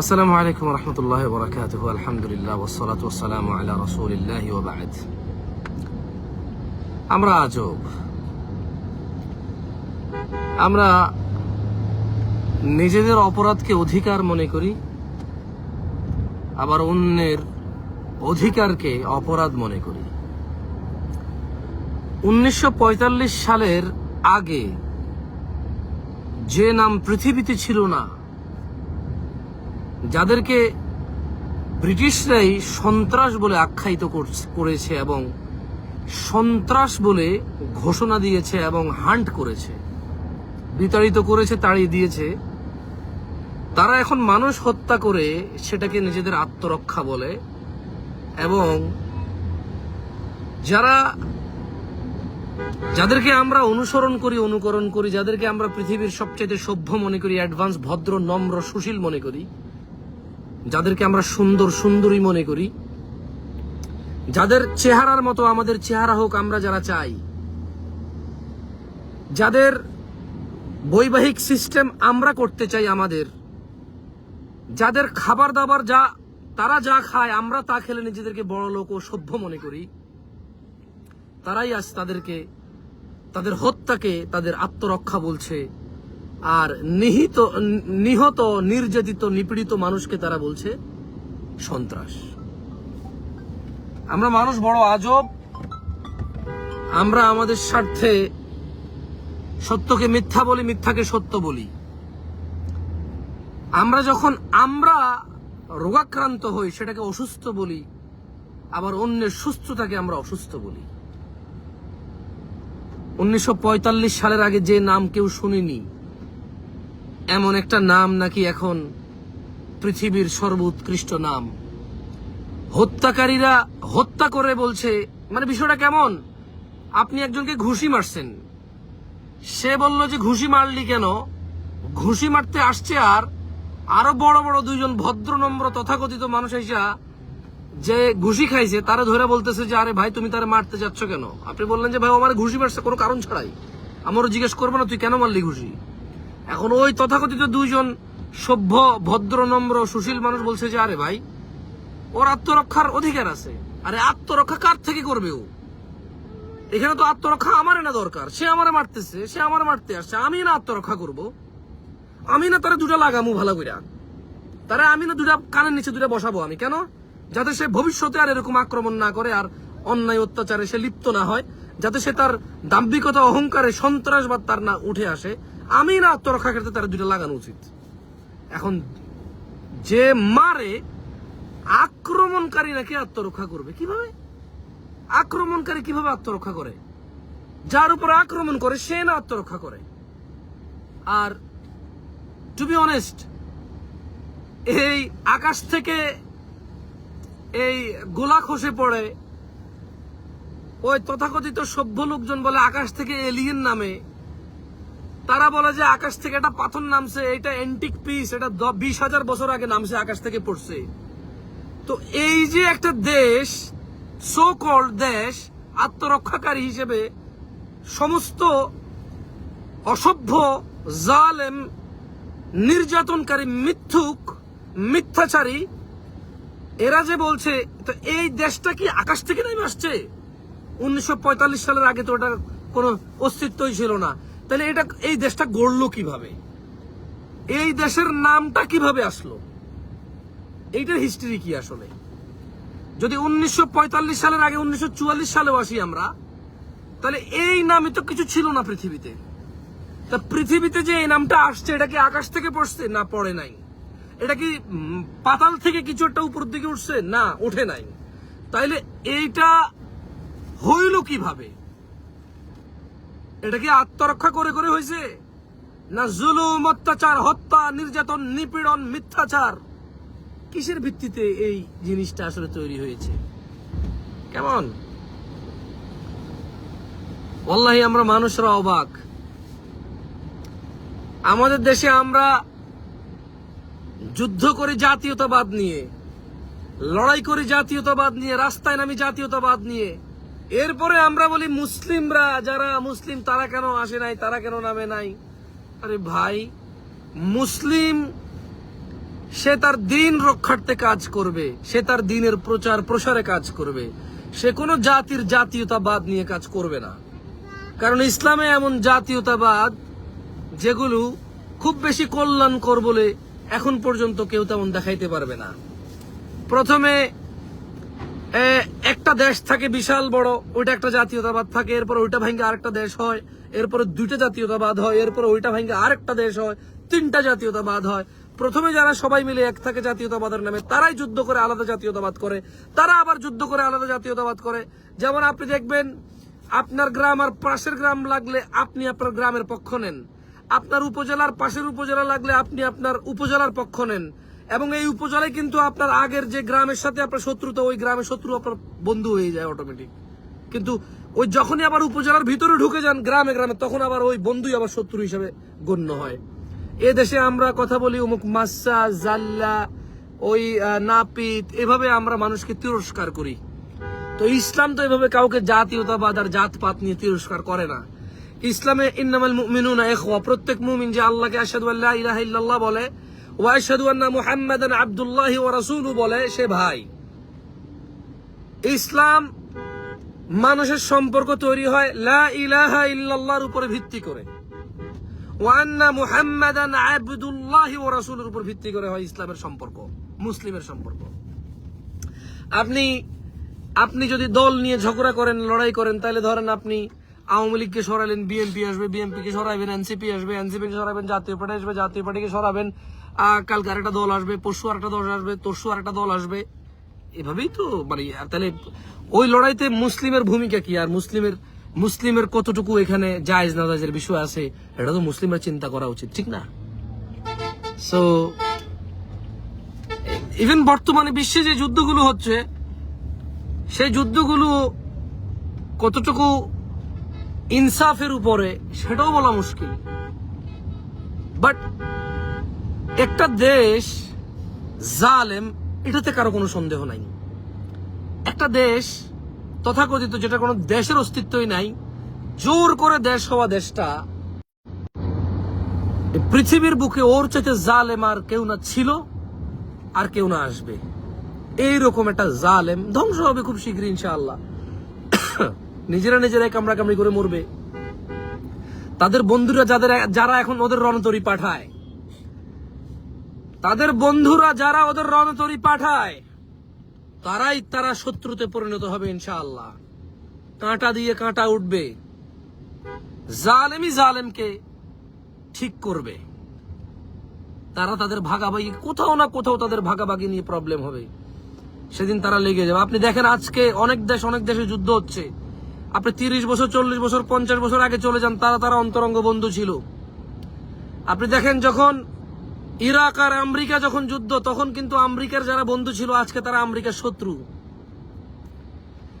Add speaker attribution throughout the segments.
Speaker 1: আসসালামু আলাইকুম রহমতুল্লাহ বরকাত আলহামদুলিল্লাহ ওসলাত ওসালাম আলা রসুলিল্লাহ ওবায়দ আমরা আজব আমরা নিজেদের অপরাধকে অধিকার মনে করি, আবার অন্যের অধিকারকে অপরাধ মনে করি। উনিশশো পঁয়তাল্লিশ সালের আগে যে নাম পৃথিবীতে ছিল না যাদেরকে ব্রিটিশরাই সন্ত্রাস বলে আখ্যায়িত করছে- এবং সন্ত্রাস বলে ঘোষণা দিয়েছে এবং হান্ট করেছে, বিতাড়িত করেছে, তাড়িয়ে দিয়েছে, তারা এখন মানুষ হত্যা করে সেটাকে নিজেদের আত্মরক্ষা বলে এবং যারা, যাদেরকে আমরা অনুসরণ করি, অনুকরণ করি, যাদেরকে আমরা পৃথিবীর সবচেয়ে সভ্য মনে করি অ্যাডভান্স ভদ্র, নম্র, সুশীল মনে করি যাদেরকে আমরা সুন্দর সুন্দরী মনে করি, যাদের চেহারার মতো আমাদের চেহারা হোক আমরা যারা চাই, যাদের বৈবাহিক সিস্টেম আমরা করতে চাই আমাদের, যাদের খাবার দাবার যা, তারা যা খায় আমরা তা খেলে নিজেদেরকে বড় লোক ও সভ্য মনে করি, তারাই আজ তাদেরকে, তাদের হত্যাকে তাদের আত্মরক্ষা বলছে। আর নিহিত, নিহত, নির্যাতিত, নিপীড়িত মানুষকে তারা বলছে সন্ত্রাস। আমরা মানুষ বড় আজব। আমরা আমাদের স্বার্থে সত্যকে মিথ্যা বলি, মিথ্যাকে সত্য বলি। আমরা যখন আমরা রোগাক্রান্ত হই, সেটাকে অসুস্থ বলি, আবার অন্যের সুস্থতাকে আমরা অসুস্থ বলি। উনিশশো পঁয়তাল্লিশ সালের আগে যে নাম কেউ শুনিনি এমন একটা নাম নাকি এখন পৃথিবীর সর্বোৎকৃষ্ট নাম। হত্যাকারীরা হত্যা করে বলছে মানে বিষয়টা কেমন? আপনি একজনকে ঘুষি মারছেন। সে বলল যে ঘুষি মারলি কেন? ঘুষি মারতে আসছে আর আরও বড় বড় দুইজন ভদ্র নম্র তথাকথিত মানুষ এসা যে ঘুষি খাইছে, তারা ধরে বলতেছে যে, আরে ভাই, তুমি তারা মারতে যাচ্ছ কেন? আপনি বললেন যে, ভাই আমার ঘুষি মারছে, কোনো কারণ ছাড়াই। আমারও জিজ্ঞেস করব না, তুই কেন মারলি ঘুষি? এখন ওই তথাকথিত দুইজন সভ্য, ভদ্র, নম্র, সুশীল মানুষ বলছে যে, আরে ভাই, ওর আত্মরক্ষার অধিকার আছে। আরে আত্মরক্ষা কার থেকে করবে ও? এখানে তো আত্মরক্ষা আমার না দরকার। সে আমার মারতেছে, সে আমার মারতে আসছে। আমি না আত্মরক্ষা করব? আমি না তারা দুটা লাগামু ভালো কইরা? তারা আমি না দুটা কানের নিচে দুটা বসাবো আমি? কেন? যাতে সে ভবিষ্যতে আর এরকম আক্রমণ না করে আর অন্যায় অত্যাচারে সে লিপ্ত না হয়, যাতে সে তার দাম্ভিকতা, অহংকারে সন্ত্রাসবাদ তার না উঠে আসে। আমি না আত্মরক্ষা ক্ষেত্রে তার দুটা লাগানো উচিত। এখন যে মারে, আক্রমণকারী নাকি আত্মরক্ষা করবে? কীভাবে? আক্রমণকারী কীভাবে আত্মরক্ষা করে? যার উপর আক্রমণ করে, সে না আত্মরক্ষা করে। আর টু বি অনেস্ট এই আকাশ থেকে এই গোলা খসে পড়ে, ওই তথাকথিত সভ্য লোকজন বলে আকাশ থেকে এলিয়েন নামে তারা বলে যে আকাশ থেকে একটা পাথর নামছে, এটা এন্টিক পিস এটা বিশ হাজার বছর আগে নামছে, আকাশ থেকে পড়ছে। তো এই যে একটা দেশ সো কল্ড দেশ, আত্মরক্ষাকারী হিসেবে সমস্ত অসভ্য, জালেম, নির্যাতনকারী, মিথ্যুক, মিথ্যাচারী, এরা যে বলছে, তো এই দেশটা কি আকাশ থেকে নেমে আসছে? উনিশশো পঁয়তাল্লিশ সালের আগে তো ওটার কোনো অস্তিত্বই ছিল না। তাহলে এটা এই দেশটা গড়লো কীভাবে? এই দেশের নামটা কীভাবে আসলো? এইটার হিস্ট্রি কি আসলে? যদি উনিশশো পঁয়তাল্লিশ সালের আগে উনিশশো সালেও আসি আমরা, তাহলে এই নামে তো কিছু ছিল না পৃথিবীতে। তা পৃথিবীতে যে এই নামটা আসছে, এটা কি আকাশ থেকে পড়ছে? না, পড়ে নাই। এটা কি পাতাল থেকে কিছু একটা উপর দিকে উঠছে? না ওঠে নাই। তাইলে এইটা হইল কীভাবে? এটা কি আত্মরক্ষা করে করে হয়েছে? না জুলুম, অত্যাচার, হত্যা, নির্যাতন, নিপীড়ন, মিথ্যাচার? কিসের ভিত্তিতে এই জিনিসটা আসলে তৈরি হয়েছে? কেমন? ওল্লাহি আমরা মানুষরা অবাক। আমাদের দেশে আমরা যুদ্ধ করি জাতীয়তাবাদ নিয়ে, লড়াই করি জাতীয়তাবাদ নিয়ে, রাস্তায় নামি জাতীয়তাবাদ নিয়ে এরপরে আমরা বলি মুসলিমরা, যারা মুসলিম, তারা কেন আসে নাই, তারা কেন নামে নাই? আরে ভাই, মুসলিম, সে তার দিন রক্ষার্থে কাজ করবে, সে তার দিনের প্রচার প্রসারে কাজ করবে, সে কোনো জাতির জাতীয়তাবাদ নিয়ে কাজ করবে না। কারণ ইসলামে এমন জাতীয়তাবাদ, যেগুলো খুব বেশি কল্যাণকর বলে এখন পর্যন্ত কেউ তেমন দেখাইতে পারবে না। প্রথমে একটা দেশ থাকে বিশাল বড়, ওইটা একটা জাতীয়তাবাদ থাকে, এরপর ওইটা ভাঙ্গে আরেকটা দেশ হয়, এরপরে দুইটা জাতীয়তাবাদ হয়, এরপর ওইটা ভাঙ্গে আরেকটা দেশ হয়, তিনটা জাতীয়তাবাদ হয়। প্রথমে যারা সবাই মিলে এক থাকে জাতীয়তাবাদের নামে, তারাই যুদ্ধ করে আলাদা জাতীয়তাবাদ করে, তারা আবার যুদ্ধ করে আলাদা জাতীয়তাবাদ করে। যেমন আপনি দেখবেন, আপনার গ্রাম আর পাশের গ্রাম লাগলে আপনি আপনার গ্রামের পক্ষ নেন। আপনার উপজেলার পাশের উপজেলা লাগলে আপনি আপনার উপজেলার পক্ষ নেন। এবং এই উপজেলায় কিন্তু আপনার আগের যে গ্রামের সাথে আপনার শত্রুতা ওই গ্রামের শত্রু আপনার বন্ধু হয়ে যায় অটোমেটিক কিন্তু ওই যখনই আবার উপজেলার ভিতরে ঢুকে যান, গ্রামে গ্রামে, তখন আবার ওই বন্ধুই আবার শত্রু হিসেবে গণ্য হয়। এ দেশে আমরা কথা বলি অমুক মাসা, জাল্লা, ওই নাপিত, এভাবে আমরা মানুষকে তিরস্কার করি। তো ইসলাম তো এভাবে কাউকে জাতীয়তাবাদ আর জাতপাত নিয়ে তিরস্কার করে না। ইসলামে ইন্নামাল মুমিনুনা ইখওয়া, প্রত্যেক মুমিন যে আল্লাহকে আশহাদু আল্লা ইলাহা ইল্লাল্লাহ বলে বলে সে ভাই। ইসলাম মানুষের সম্পর্ক তৈরি হয় লা ইলাহা ভিত্তি করে। উপর ভিত্তি করে হয় ইসলামের সম্পর্ক, মুসলিমের সম্পর্ক। আপনি আপনি যদি দল নিয়ে ঝগড়া করেন, লড়াই করেন, তাহলে ধরেন আপনি আওয়ামী লীগকে সরালেন, বিএনপি আসবে বিএনপি কে সরাবেন, এনসিপি আসবে এনসিপি কে সরাবেন, জাতীয় পার্টি আসবে, জাতীয় পার্টিকে সরাবেন কালকে আরেকটা দল আসবে, পরশু আরেকটা দল আসবে, তরশু আরেকটা দল আসবে। এভাবেই তো মানে আর তাহলে ওই লড়াইতে মুসলিমের ভূমিকা কি? আর মুসলিমের মুসলিমের কতটুকু এখানে জায়েজ না জায়েজের বিষয় আছে, এটা তো মুসলিমরা চিন্তা করা উচিত, ঠিক না? সো ইভেন বর্তমানে বিশ্বে যে যুদ্ধগুলো হচ্ছে, সেই যুদ্ধগুলো কতটুকু ইনসাফের উপরে, সেটাও বলা মুশকিল। বাট একটা দেশ জালেম, এটাতে কারও কোনো সন্দেহ নাই। একটা দেশ তথাকথিত যেটা কোনো দেশের অস্তিত্বই নাই, জোর করে দেশ হওয়া দেশটা পৃথিবীর বুকে ওর চাইতে জালেম আর কেউ না ছিল আর কেউ না আসবে। এইরকম একটা জালেম ধ্বংস হবে খুব শীঘ্রই, ইনশাআল্লাহ। নিজেরা নিজেরাই কামড়া কামড়ি করে মরবে। তাদের বন্ধুরা যাদের যারা এখন ওদের রণতরী পাঠায় তাদের বন্ধুরা যারা ওদের রণতরী পাঠায়, তারাই তারা শত্রুতে পরিণত হবে ইনশাআল্লাহ। কাঁটা দিয়ে কাঁটা উঠবে। জালেমই জালেমকে ঠিক করবে। তারা তাদের ভাগাভাগি, কোথাও না কোথাও তাদের ভাগাভাগি নিয়ে প্রবলেম হবে। সেদিন তারা লেগে যাবে। আপনি দেখেন আজকে অনেক দেশ, অনেক দেশে যুদ্ধ হচ্ছে। আপনি তিরিশ বছর, চল্লিশ বছর, পঞ্চাশ বছর আগে চলে যান, তারা তারা অন্তরঙ্গ বন্ধু ছিল। আপনি দেখেন যখন ইরাক আর আমেরিকা যখন যুদ্ধ, তখন কিন্তু আমেরিকার যারা বন্ধু ছিল, আজকে তারা আমেরিকার শত্রু।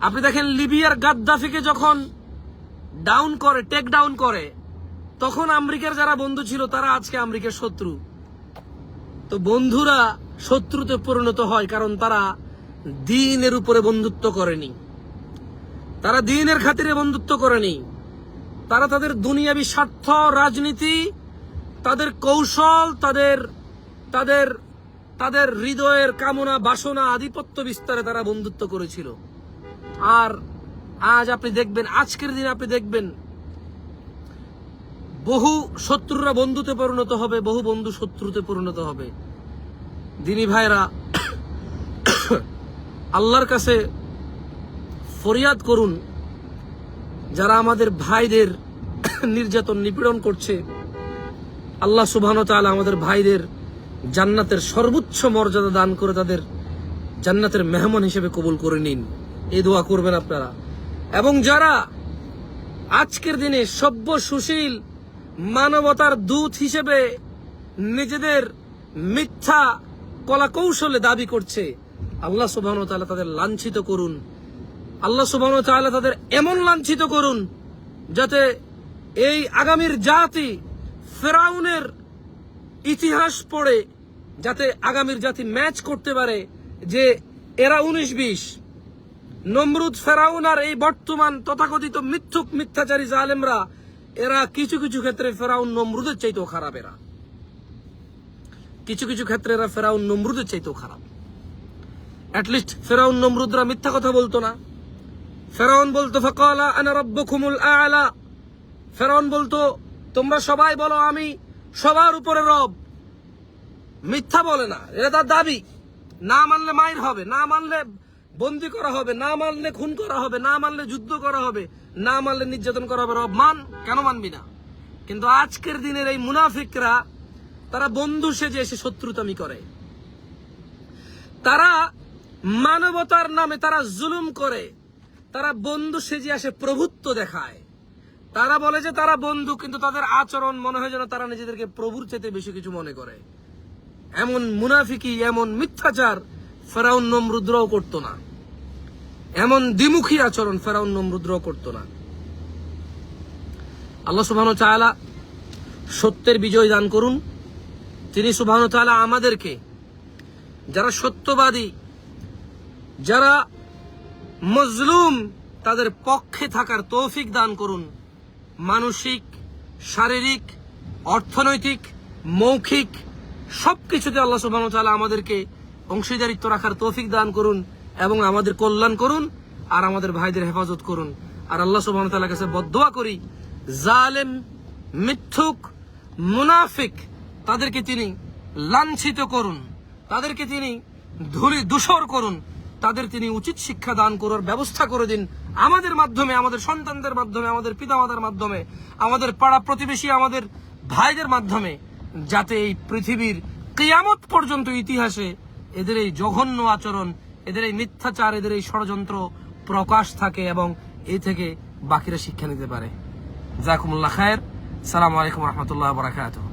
Speaker 1: আপনি দেখেন লিবিয়ার গাদ্দাফিকে যখন ডাউন করে টেক ডাউন করে, তখন আমেরিকার যারা বন্ধু ছিল, তারা আজকে আমেরিকার শত্রু। তো বন্ধুরা শত্রুতে পরিণত হয় কারণ তারা দিনের উপরে বন্ধুত্ব করেনি। তারা দিনের খাতিরে বন্ধুত্ব করেনি। তারা তাদের দুনিয়াবি স্বার্থ, রাজনীতি তাদের কৌশল, তাদের তাদের তাদের হৃদয়ের কামনা, বাসনা, আধিপত্য বিস্তারে তারা বন্ধুত্ব করেছিল। আর আজ আপনি দেখবেন, আজকের দিনে আপনি দেখবেন, বহু শত্রুরা বন্ধুতে পরিণত হবে, বহু বন্ধু শত্রুতে পরিণত হবে। দিনী ভাইরা, আল্লাহর কাছে ফরিয়াদ করুন, যারা আমাদের ভাইদের নির্যাতন নিপীড়ন করছে আল্লাহ সুবহান তাআলা আমাদের ভাইদের জান্নাতের সর্বোচ্চ মর্যাদা দান করে তাদের জান্নাতের মেহমান হিসেবে কবুল করে নিন। এই দোয়া করবেন আপনারা। এবং যারা আজকের দিনে সভ্য সুশীল মানবতার দূত হিসেবে নিজেদের মিথ্যা কলা কৌশলে দাবি করছে, আল্লাহ সুবাহ তাদের লাঞ্ছিত করুন। আল্লাহ সুবাহ তাদের এমন লাঞ্ছিত করুন যাতে এই আগামীর জাতি ফেরাউনের ইতিহাস পড়ে যাতে আগামীর জাতি ম্যাচ করতে পারে যে এরা উনিশ বিশ। নমরুদ ফেরাউন আর এই বর্তমান তথাকথিত মিথ্যুক মিথ্যাচারী জালেমরা, এরা কিছু কিছু ক্ষেত্রে ফেরাউন নমরুদের চাইতেও খারাপ এরা। কিছু কিছু ক্ষেত্রে এরা ফেরাউন নমরুদের চাইতেও খারাপ। অ্যাটলিস্ট ফেরাউন নমরুদরা মিথ্যা কথা বলতো না। ফেরাউন বলতো, ফকালা আনা রব্বকুমুল আলা। ফেরাউন বলতো তোমরা সবাই বলো আমি সবার উপরে রব। মিথ্যা বলে না, এটা তার দাবি। না মানলে মায়ের হবে, না মানলে বন্দি করা হবে, না মানলে খুন করা হবে, না মানলে যুদ্ধ করা হবে, না মানলে নির্যাতন করা হবে, রব মান, কেন মানবি না? কিন্তু আজকের দিনের এই মুনাফিকরা, তারা বন্ধু সেজে এসে শত্রুতামি করে। তারা মানবতার নামে তারা জুলুম করে। তারা বন্ধু সেজে আসে প্রভুত্ব দেখায়। তারা বলে যে তারা বন্ধু, কিন্তু তাদের আচরণ মনে হয় যেন তারা নিজেদেরকে প্রভুর চেতে বেশি কিছু মনে করে। এমন মুনাফিকি, এমন মিথ্যাচার ফেরাউন নমরুদ্রও করতো না। এমন দ্বিমুখী আচরণ ফেরাউন নমরুদ্রও করতো না। আল্লাহ সুবহান চাআলা সত্যের বিজয় দান করুন। তিনি সুবহান চাআলা আমাদেরকে, যারা সত্যবাদী, যারা মজলুম, তাদের পক্ষে থাকার তৌফিক দান করুন। মানসিক, শারীরিক, অর্থনৈতিক, মৌখিক সবকিছুতে আল্লাহ সুবহানাহু ওয়া তাআলা আমাদেরকে অংশীদারিত্ব রাখার তৌফিক দান করুন এবং আমাদের কল্যাণ করুন আর আমাদের ভাইদের হেফাজত করুন। আর আল্লাহ ওয়া তাআলার কাছে বদদোয়া করি, জালেম, মিথ্যুক, মুনাফিক, তাদেরকে তিনি লাঞ্ছিত করুন, তাদেরকে তিনি ধুলি দূষর করুন। তাদের তিনি উচিত শিক্ষা দান করার ব্যবস্থা করে দিন। আমাদের মাধ্যমে, আমাদের সন্তানদের মাধ্যমে, আমাদের পিতামাতার মাধ্যমে, আমাদের পাড়া প্রতিবেশী, আমাদের ভাইদের মাধ্যমে, যাতে এই পৃথিবীর কিয়ামত পর্যন্ত ইতিহাসে এদের এই জঘন্য আচরণ, এদের এই মিথ্যাচার, এদের এই ষড়যন্ত্র প্রকাশ থাকে এবং এই থেকে বাকিরা শিক্ষা নিতে পারে। জাকুমুল্লাহ খায়ের। সালাম আলাইকুম রহমতুল্লাহ বরাকাতুহ।